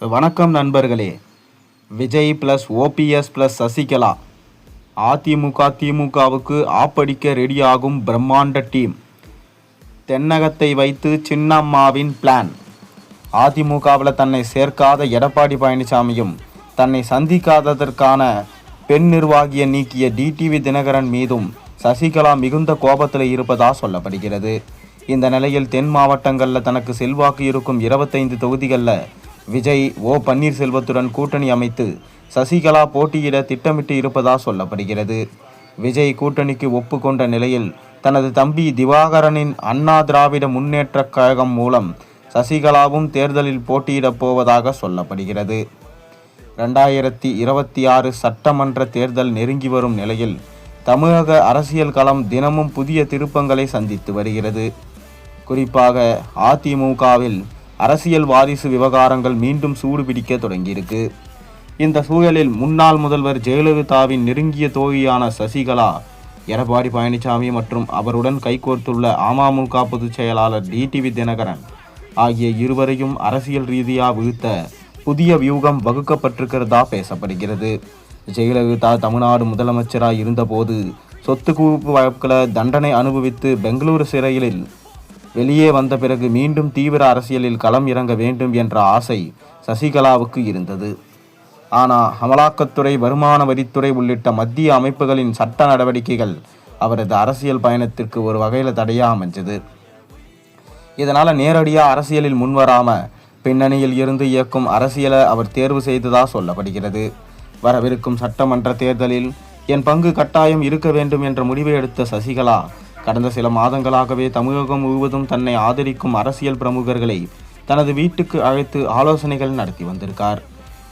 வணக்கம் நண்பர்களே. Vijay plus OPS plus Sasikala. AIADMK திமுகவுக்கு ஆப்படிக்க ரெடியாகும் பிரம்மாண்ட டீம் தென்னகத்தை வைத்து சின்னம்மாவின் பிளான் அதிமுகவில் தன்னை சேர்க்காத எடப்பாடி பழனிசாமியும் தன்னை சந்திக்காததற்கான பெண் நிர்வாகியை நீக்கிய டிடிவி தினகரன் மீதும் சசிகலா மிகுந்த கோபத்தில் இருப்பதாக சொல்லப்படுகிறது. இந்த நிலையில் தென் மாவட்டங்களில் தனக்கு செல்வாக்கு இருக்கும் இருபத்தைந்து தொகுதிகளில் விஜய் ஓ பன்னீர்செல்வத்துடன் கூட்டணி அமைத்து சசிகலா போட்டியிட திட்டமிட்டு இருப்பதா சொல்லப்படுகிறது. விஜய் கூட்டணிக்கு ஒப்புக்கொண்ட நிலையில் தனது தம்பி திவாகரனின் அண்ணா திராவிட முன்னேற்றக் கழகம் மூலம் சசிகலாவும் தேர்தலில் போட்டியிடப் போவதாக சொல்லப்படுகிறது. ரெண்டாயிரத்தி இருபத்தி ஆறு சட்டமன்ற தேர்தல் நெருங்கி வரும் நிலையில் தமிழக அரசியல் களம் தினமும் புதிய திருப்பங்களை சந்தித்து வருகிறது. குறிப்பாக அதிமுகவில் அரசியல் வாரிசு விவகாரங்கள் மீண்டும் சூடுபிடிக்க தொடங்கியிருக்கு. இந்த சூழலில் முன்னாள் முதல்வர் ஜெயலலிதாவின் நெருங்கிய தோழியான சசிகலா எடப்பாடி பழனிசாமி மற்றும் அவருடன் கைகோர்த்துள்ள அமமுக பொதுச் செயலாளர் டிடிவி தினகரன் ஆகிய இருவரையும் அரசியல் ரீதியாக வீழ்த்த புதிய வியூகம் வகுக்கப்பட்டிருக்கிறதா பேசப்படுகிறது. ஜெயலலிதா தமிழ்நாடு முதலமைச்சராக இருந்தபோது சொத்து குவிப்பு வழக்கில் தண்டனை அனுபவித்து பெங்களூரு சிறையில் வெளியே வந்த பிறகு மீண்டும் தீவிர அரசியலில் களம் இறங்க வேண்டும் என்ற ஆசை சசிகலாவுக்கு இருந்தது. ஆனால் அமலாக்கத்துறை வருமான வரித்துறை உள்ளிட்ட மத்திய அமைப்புகளின் சட்ட நடவடிக்கைகள் அவரது அரசியல் பயணத்திற்கு ஒரு வகையில் தடையாக அமைஞ்சது. இதனால் நேரடியாக அரசியலில் முன்வராம பின்னணியில் இருந்து இயக்கும் அரசியலை அவர் தேர்வு செய்ததாக சொல்லப்படுகிறது. வரவிருக்கும் சட்டமன்ற தேர்தலில் என் பங்கு கட்டாயம் இருக்க வேண்டும் என்ற முடிவை எடுத்த சசிகலா கடந்த சில மாதங்களாகவே தமிழகம் முழுவதும் தன்னை ஆதரிக்கும் அரசியல் பிரமுகர்களை தனது வீட்டுக்கு அழைத்து ஆலோசனைகள் நடத்தி வந்திருக்கார்.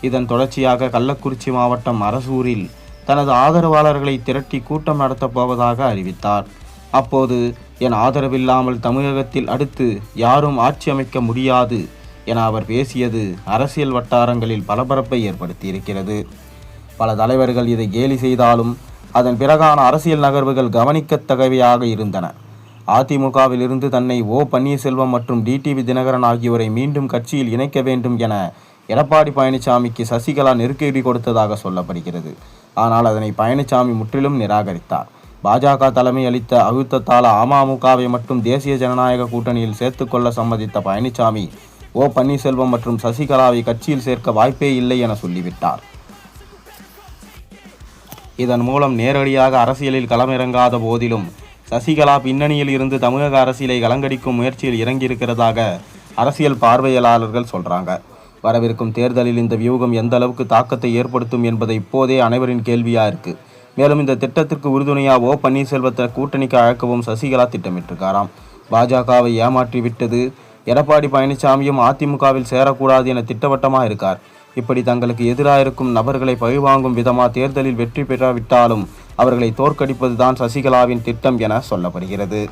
இதன் தொடர்ச்சியாக கள்ளக்குறிச்சி மாவட்டம் அரசூரில் தனது ஆதரவாளர்களை திரட்டி கூட்டம் நடத்தப் போவதாக அறிவித்தார். அப்போது என் ஆதரவில்லாமல் தமிழகத்தில் அடுத்து யாரும் ஆட்சி அமைக்க முடியாது என அவர் பேசியது அரசியல் வட்டாரங்களில் பரபரப்பை ஏற்படுத்தியிருக்கிறது. பல தலைவர்கள் இதை கேலி செய்தாலும் அதன் பிறகான அரசியல் நகர்வுகள் கவனிக்கத்தகவையாக இருந்தன. அதிமுகவில் இருந்து தன்னை ஓ. பன்னீர்செல்வம் மற்றும் டிடிவி தினகரன் ஆகியோரை மீண்டும் கட்சியில் இணைக்க வேண்டும் என எடப்பாடி பழனிசாமிக்கு சசிகலா நெருக்கடி கொடுத்ததாக சொல்லப்படுகிறது. ஆனால் அதனை பழனிசாமி முற்றிலும் நிராகரித்தார். பாஜக தலைமை அளித்த அழுத்தத்தால் அமமுகவை மட்டும் தேசிய ஜனநாயக கூட்டணியில் சேர்த்துக்கொள்ள சம்மதித்த பழனிசாமி ஓ. பன்னீர்செல்வம் மற்றும் சசிகலாவை கட்சியில் சேர்க்க வாய்ப்பே இல்லை என சொல்லிவிட்டார். இதன் மூலம் நேரடியாக அரசியலில் களமிறங்காத போதிலும் சசிகலா பின்னணியில் இருந்து தமிழக அரசியலை கலங்கடிக்கும் முயற்சியில் இறங்கியிருக்கிறதாக அரசியல் பார்வையாளர்கள் சொல்கிறாங்க வரவிருக்கும் தேர்தலில் இந்த வியூகம் எந்த அளவுக்கு தாக்கத்தை ஏற்படுத்தும் என்பதை இப்போதே அனைவரின் கேள்வியாக இருக்குது மேலும் இந்த திட்டத்திற்கு உறுதுணையாக ஓ பன்னீர்செல்வத்தை கூட்டணிக்கு அழைக்கவும் சசிகலா திட்டமிட்டிருக்காராம். பாஜகவை ஏமாற்றி விட்டது எடப்பாடி பழனிசாமியும் அதிமுகவில் சேரக்கூடாது என திட்டவட்டமாக இருக்கார். இப்படி தங்களுக்கு எதிராக இருக்கும் நபர்களை பழிவாங்கும் விதமாக தேர்தலில் வெற்றி பெறாவிட்டாலும் அவர்களை தோற்கடிப்பதுதான் சசிகலாவின் திட்டம் என சொல்லப்படுகிறது.